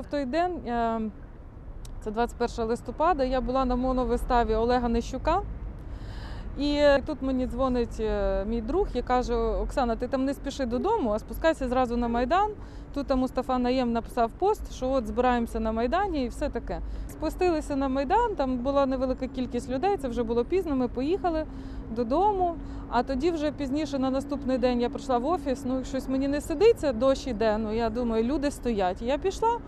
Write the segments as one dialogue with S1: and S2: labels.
S1: В той день, е, це 21 листопада, я була на моновиставі Олега Нищука. І е, тут мені дзвонить е, мій друг і каже: Оксана, ти там не спіши додому, а спускайся зразу на Майдан. Тут Мустафа Наєм написав пост, що от збираємося на Майдані і все таке. Спустилися на Майдан, там була невелика кількість людей, це вже було пізно. Ми поїхали додому. А тоді вже пізніше на наступний день я прийшла в офіс. Ну, щось мені не сидиться, дощ іде. Ну я думаю, люди стоять. І я пішла.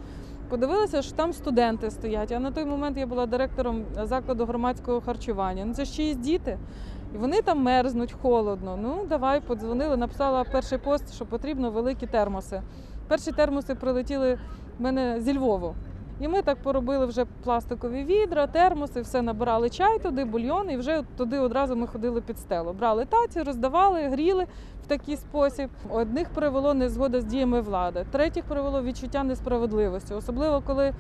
S1: Подивилася, що там студенти стоять. А на той момент я була директором закладу громадського харчування. Ну це ж чиїсь діти. І вони там мерзнуть холодно. Ну давай, подзвонили, написала перший пост, що потрібно великі термоси. Перші термоси прилетіли в мене зі Львову. І ми так поробили вже пластикові відра, термоси, все набирали чай туди, бульйон, і вже туди одразу ми ходили під стелу. Брали таці, роздавали, гріли такий спосіб. Одних привело незгода з діями влади, третіх привело відчуття несправедливості, особливо коли.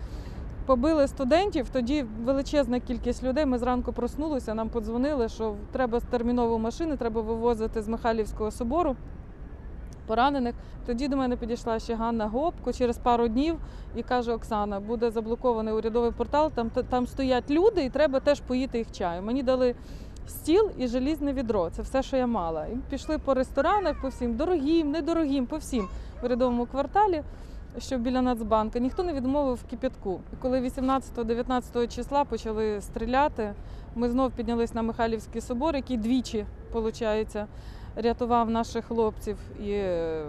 S1: Побили студентів, тоді величезна кількість людей. Ми зранку проснулися, нам подзвонили, що треба терміново машини, треба вивозити з Михайлівського собору поранених. Тоді до мене підійшла ще Ганна Гопко через пару днів і каже: Оксана, буде заблокований урядовий портал. Там там стоять люди, і треба теж поїти їх чаю. Мені дали стіл і желізне відро. Це все, що я мала. І пішли по ресторанах, по всім дорогим, недорогим, по всім в урядовому кварталі. Що біля Нацбанка ніхто не відмовив кипятку. Коли 18-19 числа почали стріляти, ми знов піднялись на Михайлівський собор, який двічі, виходить, рятував наших хлопців і е,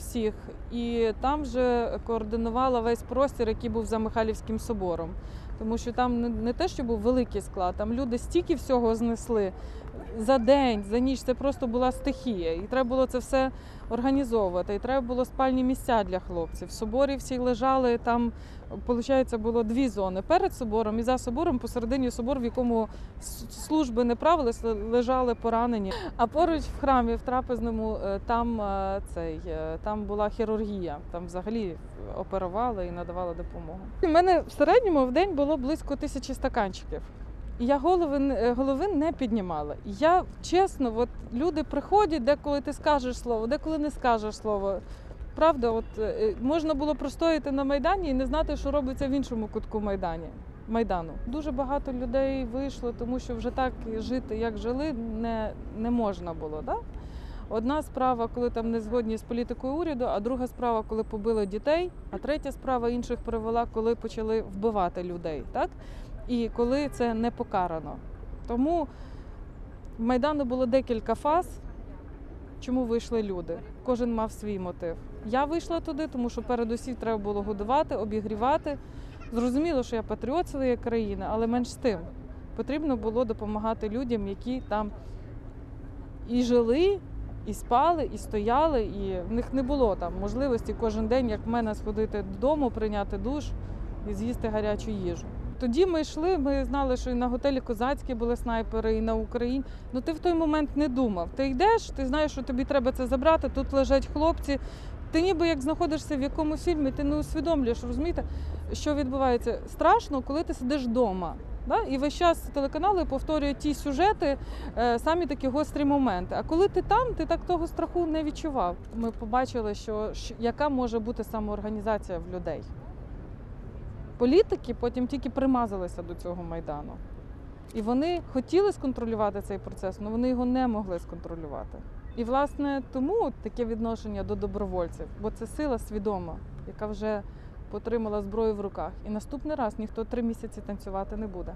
S1: всіх. І там вже координувала весь простір, який був за Михайлівським собором. Тому що там не- те, що був великий склад, там люди стільки всього знесли за день, за ніч. Це просто була стихія. І треба було це все організовувати. І треба було спальні місця для хлопців. В соборі всі лежали там. Виходить, було дві зони перед собором і за собором, посередині собор, в якому служби не правились, лежали поранені. А поруч в храмі, в трапезному, е, там е, цей е, там була хірургія. Там взагалі оперували і надавали допомогу. У мене в середньому в день було близько тисячі стаканчиків. Я голови, е, голови не піднімала. Я чесно, от люди приходять, деколи ти скажеш слово, деколи не скажеш слово. Правда, от е, можна було простояти на майдані і не знати, що робиться в іншому кутку майдані. Майдану дуже багато людей вийшло, тому що вже так жити, як жили, не, не можна було. Да? Одна справа, коли там не згодні з політикою уряду, а друга справа, коли побили дітей, а третя справа інших привела, коли почали вбивати людей. Так? І коли це не покарано. Тому в Майдану було декілька фаз, чому вийшли люди. Кожен мав свій мотив. Я вийшла туди, тому що передусім треба було годувати, обігрівати. Зрозуміло, що я патріот своєї країни, але менш з тим потрібно було допомагати людям, які там і жили, і спали, і стояли, і в них не було там можливості кожен день, як в мене, сходити додому, прийняти душ і з'їсти гарячу їжу. Тоді ми йшли, ми знали, що і на готелі Козацькі були снайпери, і на Україні. Ну ти в той момент не думав. Ти йдеш, ти знаєш, що тобі треба це забрати. Тут лежать хлопці. Ти ніби як знаходишся в якомусь фільмі, ти не усвідомлюєш, розумієте, що відбувається. Страшно, коли ти сидиш вдома. Да? І весь час телеканали повторюють ті сюжети, е, самі такі гострі моменти. А коли ти там, ти так того страху не відчував. Ми побачили, що, яка може бути самоорганізація в людей політики потім тільки примазалися до цього майдану. І вони хотіли сконтролювати цей процес, але вони його не могли сконтролювати. І, власне, тому таке відношення до добровольців, бо це сила свідома, яка вже потримала зброю в руках. І наступний раз ніхто три місяці танцювати не буде.